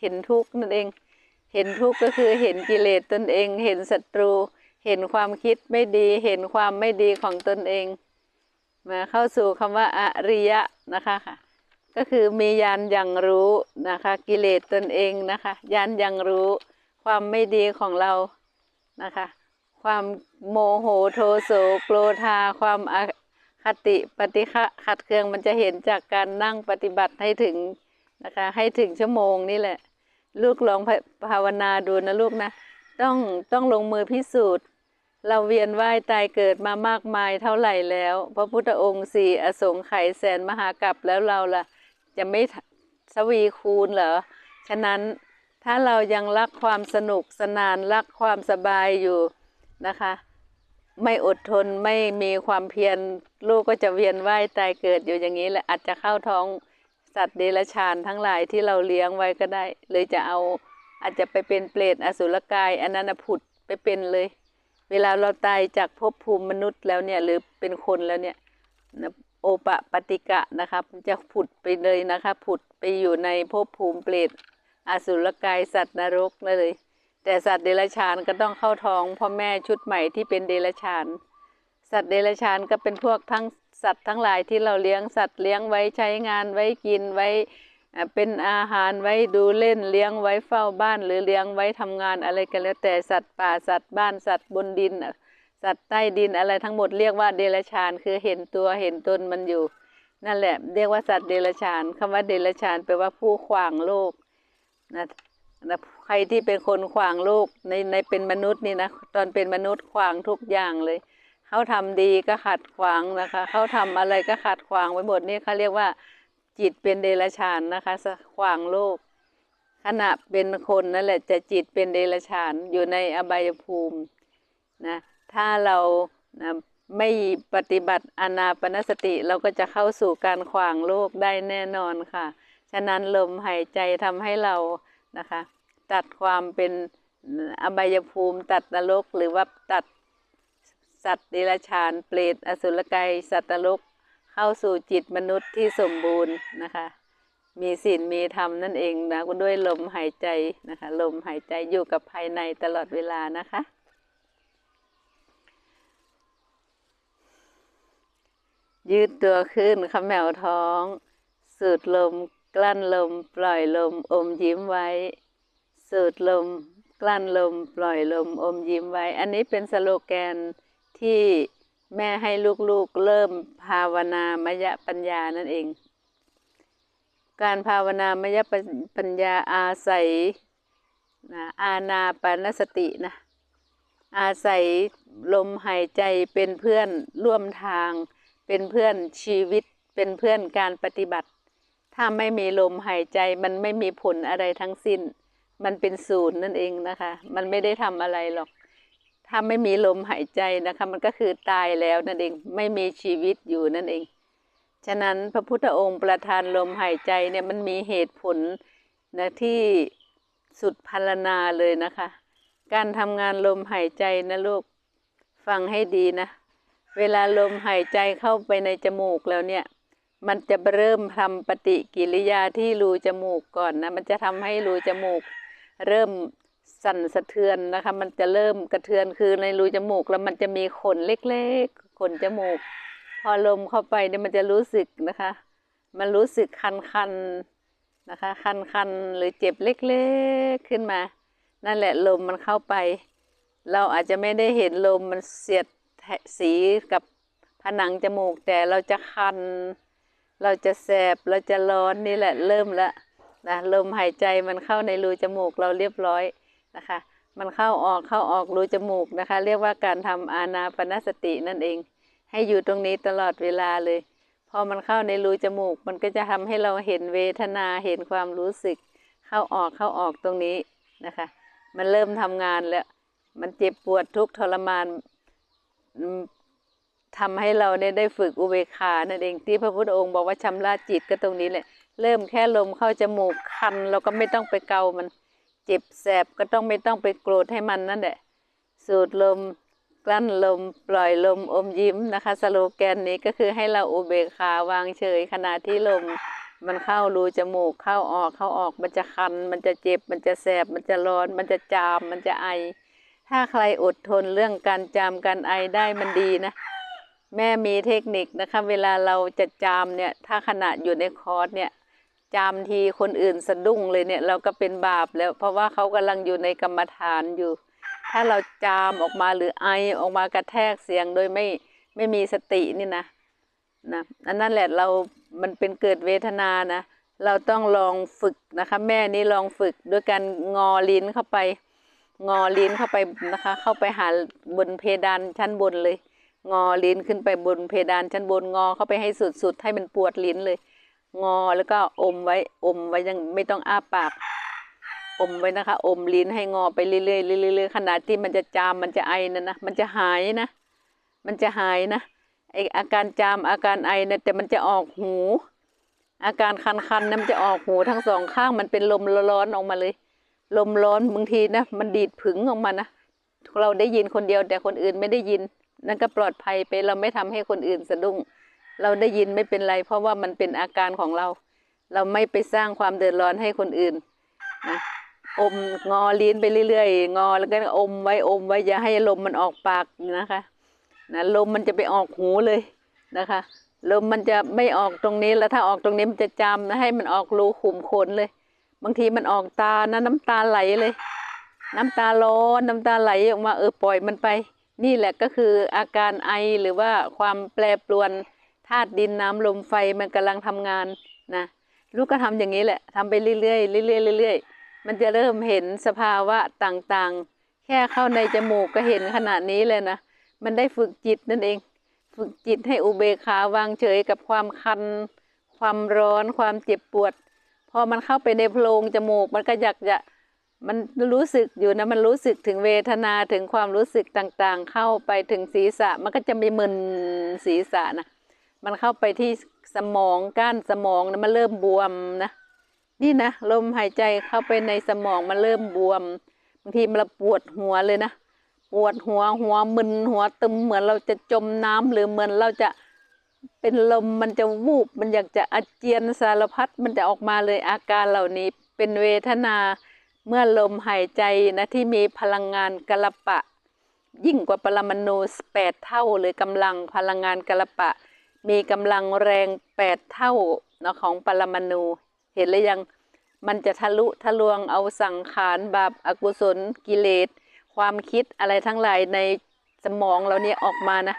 เห็นทุกข์นั่นเอง เห็นทุกข์ก็คือเห็นกิเลสตนเอง เห็นศัตรู เห็นความคิดไม่ดี เห็นความไม่ดีของตนเอง มาเข้าสู่คำว่าอริยะนะคะค่ะ ก็คือมียานยังรู้นะคะ กิเลสตนเองนะคะยานยังรู้ ความไม่ดีของเรานะคะ ความโมโหโทโสโกรธาความอคติปฏิฆะขัดเคืองมันจะเห็นจากการนั่งปฏิบัติให้ถึงนะคะ ให้ถึงชั่วโมงนี่แหละ ลูกลองภาวนาดูนะลูกนะ ต้องต้องลงมือพิสูจน์ เราเวียนว่ายตายเกิดมามากมายเท่าไหร่แล้ว พระพุทธองค์สี่อสงไขยแสนมหากรัปแล้วเราล่ะ จะไม่สวีคูณเหรอ ฉะนั้นถ้าเรายังรักความสนุกสนานรักความสบายอยู่นะคะ ไม่อดทนไม่มีความเพียรลูกก็จะเวียนว่ายตายเกิดอยู่อย่างนี้แหละอาจจะเข้าท้อง สัตว์เดรัจฉานทั้งหลายที่เราเลี้ยงไว้ก็ได้ เลยจะเอาอาจจะไปเป็นเปรตอสุรกายอันนั้นนะผุดไปเป็นเลย เวลาเราตายจากภพภูมิมนุษย์แล้วเนี่ยหรือเป็นคนแล้วเนี่ยโอปะปฏิกะนะครับจะผุดไปเลยนะคะผุดไปอยู่ในภพภูมิเปรตอสุรกายสัตว์นรกเลย แต่สัตว์เดรัจฉานก็ต้องเข้าท้องพ่อแม่ชุดใหม่ที่เป็นเดรัจฉาน สัตว์เดรัจฉานก็เป็นพวกทั้ง สัตว์ทั้งหลายที่เราเลี้ยงสัตว์เลี้ยงไว้ใช้งานไว้กินไว้เป็นอาหารไว้ดูเล่นเลี้ยงไว้เฝ้าบ้าน หรือเลี้ยงไว้ทำงานอะไรกันแล้วแต่สัตว์ป่าสัตว์บ้านสัตว์บนดิน สัตว์ใต้ดินอะไรทั้งหมดเรียกว่าเดรัจฉานคือเห็นตัวเห็นตนมันอยู่ นั่นแหละ เรียกว่าสัตว์เดรัจฉานคำว่าเดรัจฉานแปลว่าผู้ขวางโลกนะนะใครที่เป็นคนขวางโลกในในเป็นมนุษย์นี่นะตอนเป็นมนุษย์ขวางทุกอย่างเลย เขาทำดีก็ขัดขวางนะคะ เขาทำอะไรก็ขัดขวางไว้หมดนี่เขาเรียกว่า จิตเป็นเดรัจฉานนะคะขวางโลก ขณะเป็นคนนั่นแหละจะจิตเป็นเดรัจฉานอยู่ในอบายภูมินะถ้าเรานะไม่ปฏิบัติอนาปนสติเราก็จะเข้าสู่การขวางโลกได้แน่นอนค่ะ ฉะนั้นลมหายใจทำให้เรานะคะ ตัดความเป็นอบายภูมิตัดนรกหรือว่าตัด สัตว์เดรัจฉานเปรตอสุรกายสัตว์นรกเข้าสู่จิตมนุษย์ที่สมบูรณ์นะคะ มีศีลมีธรรมนั่นเองนะด้วยลมหายใจนะคะ ลมหายใจอยู่กับภายในตลอดเวลานะคะ ยืดตัวขึ้นขมแมวท้อง สูดลม กลั้นลม ปล่อยลม อมยิ้มไว้ สูดลม กลั้นลม ปล่อยลม อมยิ้มไว้ อันนี้เป็นสโลแกน ที่แม่ให้ลูกๆเริ่มภาวนามยปัญญานั่นเอง การภาวนามยปัญญาอาศัยนะอาณาปานสตินะอาศัยลมหายใจเป็นเพื่อนร่วมทาง เป็นเพื่อนชีวิตเป็นเพื่อนการปฏิบัติ ถ้าไม่มีลมหายใจมันไม่มีผลอะไรทั้งสิ้น มันเป็นศูนย์นั่นเองนะคะ มันไม่ได้ทำอะไรหรอก ถ้าไม่มีลมหายใจนะคะ มันก็คือตายแล้วนั่นเองไม่มีชีวิตอยู่นั่นเอง ฉะนั้นพระพุทธองค์ประทานลมหายใจเนี่ยมันมีเหตุผลนะที่สุดพรรณนาเลยนะคะ การทำงานลมหายใจนะลูกฟังให้ดีนะ เวลาลมหายใจเข้าไปในจมูกแล้วเนี่ย มันจะเริ่มทำปฏิกิริยาที่รูจมูกก่อนนะ มันจะทำให้รูจมูกเริ่ม สั่นสะเทือนนะคะ มันจะเริ่มกระเทือนคือในรูจมูกแล้วมันจะมีขนเล็กๆขนจมูก พอลมเข้าไปเนี่ยมันจะรู้สึกนะคะ มันรู้สึกคันๆนะคะ คันๆหรือเจ็บเล็กๆขึ้นมา นั่นแหละลมมันเข้าไป เราอาจจะไม่ได้เห็นลมมันเสียดสีกับผนังจมูกแต่เราจะคัน เราจะแสบเราจะร้อนนี่แหละเริ่มละนะลมหายใจมันเข้าในรูจมูกเราเรียบร้อย นะคะ มันเข้าออกเข้าออกรูจมูกนะคะ เรียกว่าการทำอานาปนสตินั่นเอง ให้อยู่ตรงนี้ตลอดเวลาเลย พอมันเข้าในรูจมูก มันก็จะทำให้เราเห็นเวทนาเห็นความรู้สึก เข้าออกเข้าออกตรงนี้นะคะ มันเริ่มทำงานแล้ว มันเจ็บปวดทุกข์ทรมานอืมทำให้เราเนี่ยได้ฝึกอุเบกขานั่นเองที่พระพุทธองค์บอกว่าชำระจิตก็ตรงนี้แหละ เริ่มแค่ลมเข้าจมูกคันเราก็ไม่ต้องไปเกามัน เจ็บแสบก็ต้องไม่ต้องไปโกรธให้มันนั่นแหละ สูดลมกลั้นลมปล่อยลมอมยิ้มนะคะ สโลแกนนี้ก็คือให้เราอุเบกขาวางเฉยขณะที่ลม มันเข้ารูจมูกเข้าออกเข้าออกมันจะคัน มันจะเจ็บมันจะแสบมันจะร้อน มันจะจามมันจะไอ ถ้าใครอดทนเรื่องการจามการไอได้มันดีนะ แม่มีเทคนิคนะคะ เวลาเราจะจามเนี่ยถ้าขณะอยู่ในคอร์สเนี่ย จามทีคนอื่นสะดุ้งเลยเนี่ยเราก็เป็นบาปแล้ว เพราะว่าเขากำลังอยู่ในกรรมฐานอยู่ ถ้าเราจามออกมาหรือไอออกมากระแทกเสียงโดยไม่ไม่มีสตินี่นะนะอันนั้นแหละเรา มันเป็นเกิดเวทนานะ เราต้องลองฝึกนะคะ แม่นี่ลองฝึกด้วยการงอลิ้นเข้าไป งอลิ้นเข้าไปนะคะ เข้าไปหาบนเพดานชั้นบนเลย งอลิ้นขึ้นไปบนเพดานชั้นบนงอเข้าไปให้สุดๆให้มันปวดลิ้นเลย งอแล้วก็อมไว้อมไว้ยังไม่ต้องอ้าปาก อมไว้นะคะ อมลิ้นให้งอไปเรื่อยๆเรื่อยๆขนาดที่มันจะจามมันจะไอนะนะมันจะหายนะ มันจะหายนะไออาการจามอาการไอนะแต่มันจะออกหู อาการคันๆนะมันจะออกหูทั้งสองข้างมันเป็นลมร้อนออกมาเลย ลมร้อนบางทีนะมันดีดผึ่งออกมานะเราได้ยินคนเดียวแต่คนอื่นไม่ได้ยินนั่นก็ปลอดภัยไปเราไม่ทำให้คนอื่นสะดุ้ง เราได้ยินไม่เป็นไร เพราะว่ามันเป็นอาการของเรา เราไม่ไปสร้างความเดือดร้อนให้คนอื่นนะอมงอลิ้นไปเรื่อยๆ งอแล้วก็อมไว้อมไว้อย่าให้ลมมันออกปากนะคะนะลมมันจะไปออกหูเลยนะคะลมมันจะไม่ออกตรงนี้แล้วถ้าออกตรงนี้มันจะจามนะให้มันออกรูขุมขนเลย บางทีมันออกตานะน้ำตาไหลเลย น้ำตาร้อนน้ำตาไหลออกมาเออปล่อยมันไป นี่แหละก็คืออาการไอหรือว่าความแปรปรวน ธาตุดินน้ำลมไฟมันกำลังทำงานนะลูกก็ทำอย่างนี้แหละทำไปเรื่อยๆเรื่อยๆเรื่อยๆมันจะเริ่มเห็นสภาวะต่างๆ แค่เข้าในจมูกก็เห็นขนาดนี้เลยนะมันได้ฝึกจิตนั่นเอง ฝึกจิตให้อุเบกขาวางเฉยกับความคัน ความร้อนความเจ็บปวด พอมันเข้าไปในโพรงจมูกมันก็อยากจะมันรู้สึกอยู่นะมันรู้สึกถึงเวทนาถึงความรู้สึกต่างๆ เข้าไปถึงศีรษะมันก็จะมีมึนศีรษะนะ มันเข้าไปที่สมองก้านสมองนะมันเริ่มบวมนะนี่นะลมหายใจเข้าไปในสมองมันเริ่มบวมบางทีมันปวดหัวเลยนะปวดหัวหัวมึนหัวตึมเหมือนเราจะจมน้ำหรือเหมือนเราจะเป็นลมมันจะวูบมันอยากจะอาเจียนสารพัดมันจะออกมาเลยอาการเหล่านี้เป็นเวทนาเมื่อลมหายใจนะที่มีพลังงานกะละปะ ยิ่งกว่าปรมาณูแปดเท่าเลยกำลังพลังงานกะละปะ มีกำลังแรงแปดเท่าเนาะของปรมาณูเห็นหรือยังมันจะทะลุทะลวงเอาสังขารบาปอากุศลกิเลส ความคิดอะไรทั้งหลายในสมองเราเนี่ยออกมานะ